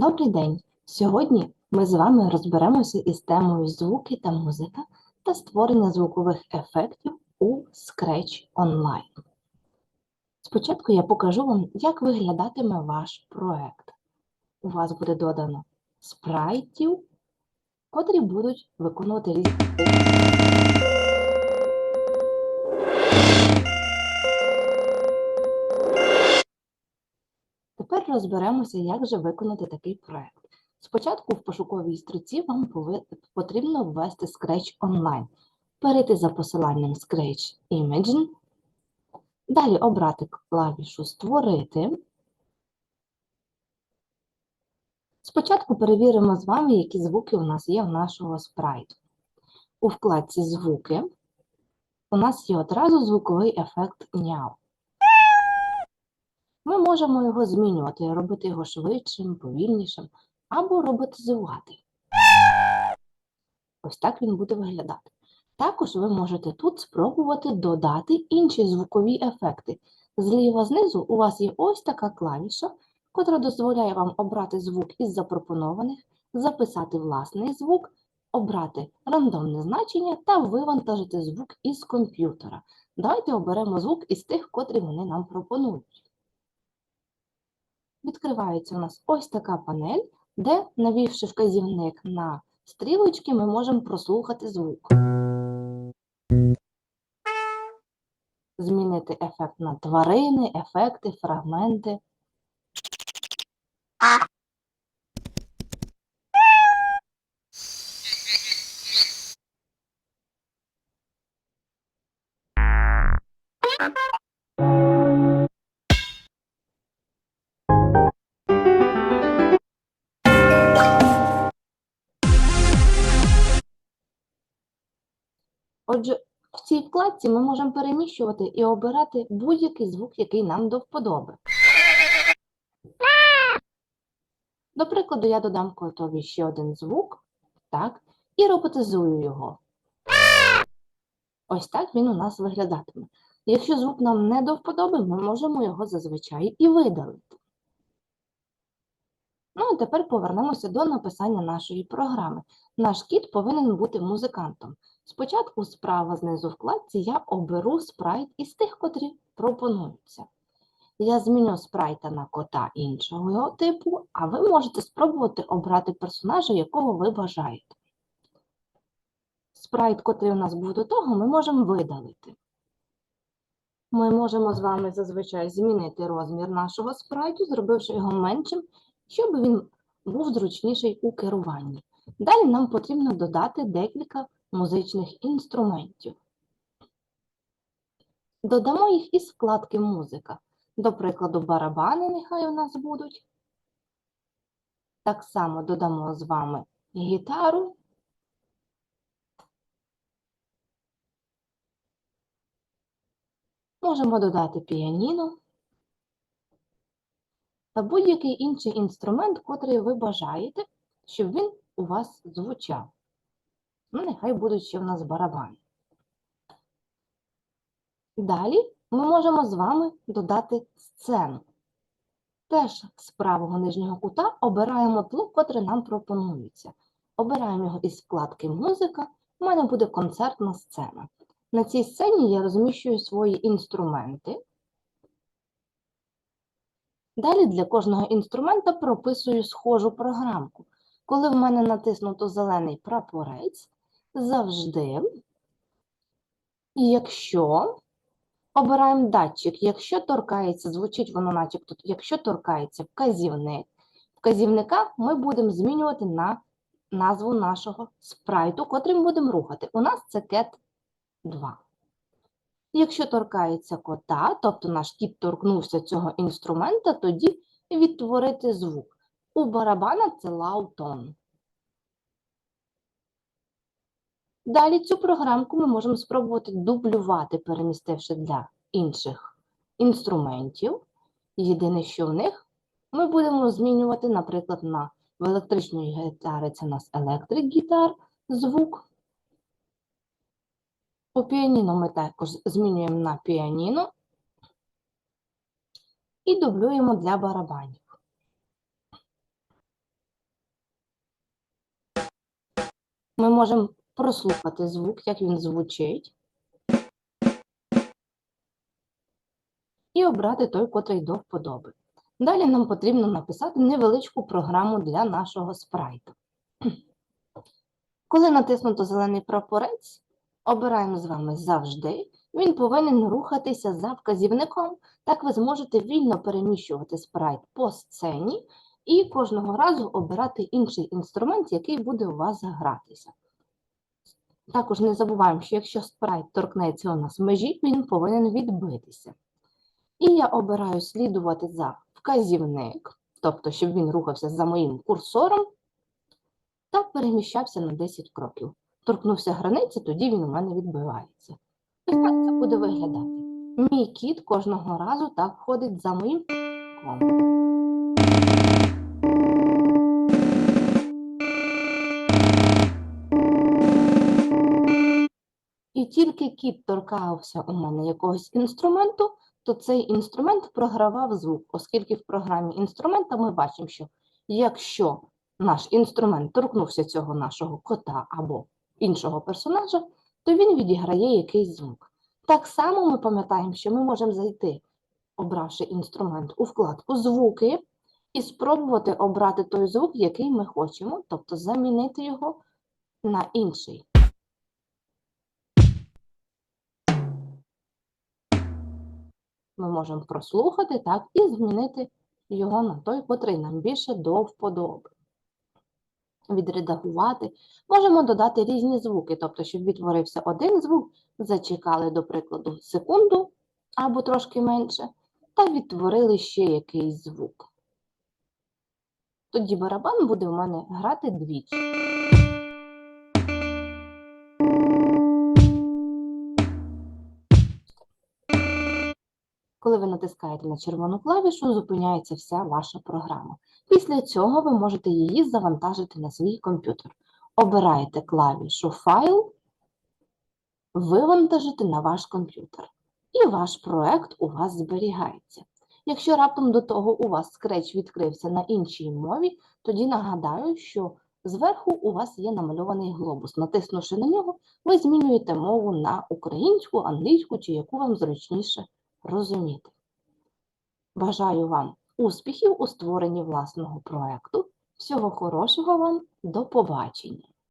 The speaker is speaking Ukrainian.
Добрий день! Сьогодні ми з вами розберемося із темою звуки та музика та створення звукових ефектів у Scratch Online. Спочатку я покажу вам, як виглядатиме ваш проект. У вас буде додано спрайтів, котрі будуть виконувати різні. Тепер розберемося, як же виконати такий проект. Спочатку в пошуковій строці вам потрібно ввести Scratch Online, перейти за посиланням Scratch Imagine, далі обрати клавішу Створити. Спочатку перевіримо з вами, які звуки у нас є в нашого спрайту. У вкладці Звуки у нас є одразу звуковий ефект няу. Ми можемо його змінювати, робити його швидшим, повільнішим або роботизувати. Ось так він буде виглядати. Також ви можете тут спробувати додати інші звукові ефекти. Зліва знизу у вас є ось така клавіша, котра дозволяє вам обрати звук із запропонованих, записати власний звук, обрати рандомне значення та вивантажити звук із комп'ютера. Давайте оберемо звук із тих, котрі вони нам пропонують відкривається у нас ось така панель, де, навівши вказівник на стрілочки, ми можемо прослухати звук. Змінити ефект на тварини, ефекти, фрагменти. Отже, в цій вкладці ми можемо переміщувати і обирати будь-який звук, який нам до вподоби. До прикладу, я додам котові ще один звук, так, і роботизую його. Ось так він у нас виглядатиме. Якщо звук нам не до вподоби, ми можемо його зазвичай і видалити. Ну, а тепер повернемося до написання нашої програми. Наш кіт повинен бути музикантом. Спочатку справа знизу вкладці я оберу спрайт із тих, котрі пропонуються. Я зміню спрайта на кота іншого типу, а ви можете спробувати обрати персонажа, якого ви бажаєте. Спрайт, котрий у нас був до того, ми можемо видалити. Ми можемо з вами зазвичай змінити розмір нашого спрайту, зробивши його меншим, щоб він був зручніший у керуванні. Далі нам потрібно додати декілька музичних інструментів. Додамо їх із вкладки Музика. До прикладу, барабани нехай у нас будуть. Так само додамо з вами гітару. Можемо додати піаніно та будь-який інший інструмент, котрий ви бажаєте, щоб він у вас звучав. Ну, нехай будуть ще в нас барабани. Далі ми можемо з вами додати сцену. Теж з правого нижнього кута обираємо тло, котре нам пропонується. Обираємо його із вкладки Музика. У мене буде концертна сцена. На цій сцені я розміщую свої інструменти. Далі для кожного інструмента прописую схожу програмку. Коли в мене натиснуто зелений прапорець, завжди, якщо обираємо датчик, якщо торкається, звучить воно начебто, якщо торкається вказівник, вказівника ми будемо змінювати на назву нашого спрайту, котрим будемо рухати. У нас це cat 2. Якщо торкається кота, тобто наш кіт торкнувся цього інструмента, тоді відтворити звук. У барабана це лаутон. Далі цю програмку ми можемо спробувати дублювати, перемістивши для інших інструментів. Єдине, що в них ми будемо змінювати, наприклад, на в електричної гітари це у нас електрик гітар, звук. У піаніно ми також змінюємо на піаніно і дублюємо для барабанів. Ми можемо прослухати звук, як він звучить, і обрати той, котрий до вподоби. Далі нам потрібно написати невеличку програму для нашого спрайту. Коли натиснуто зелений прапорець, обираємо з вами завжди. Він повинен рухатися за вказівником. Так ви зможете вільно переміщувати спрайт по сцені і кожного разу обирати інший інструмент, який буде у вас гратися. Також не забуваємо, що якщо спрайт торкнеться у нас межі, він повинен відбитися. І я обираю слідувати за вказівник, тобто, щоб він рухався за моїм курсором, та переміщався на 10 кроків. Торкнувся границі, тоді він у мене відбивається. Ось так це буде виглядати. Мій кіт кожного разу так ходить за моїм кроком. І тільки кіт торкався у мене якогось інструменту, то цей інструмент програвав звук, оскільки в програмі інструмента ми бачимо, що якщо наш інструмент торкнувся цього нашого кота або іншого персонажа, то він відіграє якийсь звук. Так само ми пам'ятаємо, що ми можемо зайти, обравши інструмент у вкладку Звуки, і спробувати обрати той звук, який ми хочемо, тобто замінити його на інший. Ми можемо прослухати так і змінити його на той, котрий нам більше до вподоби. Відредагувати. Можемо додати різні звуки, тобто, щоб відтворився один звук, зачекали, до прикладу, секунду або трошки менше, та відтворили ще якийсь звук. Тоді барабан буде у мене грати двічі. Коли ви натискаєте на червону клавішу, зупиняється вся ваша програма. Після цього ви можете її завантажити на свій комп'ютер. Обираєте клавішу Файл, вивантажити на ваш комп'ютер. І ваш проект у вас зберігається. Якщо раптом до того у вас Scratch відкрився на іншій мові, тоді нагадаю, що зверху у вас є намальований глобус. Натиснувши на нього, ви змінюєте мову на українську, англійську чи яку вам зручніше розуміти. Бажаю вам успіхів у створенні власного проекту. Всього хорошого вам, до побачення!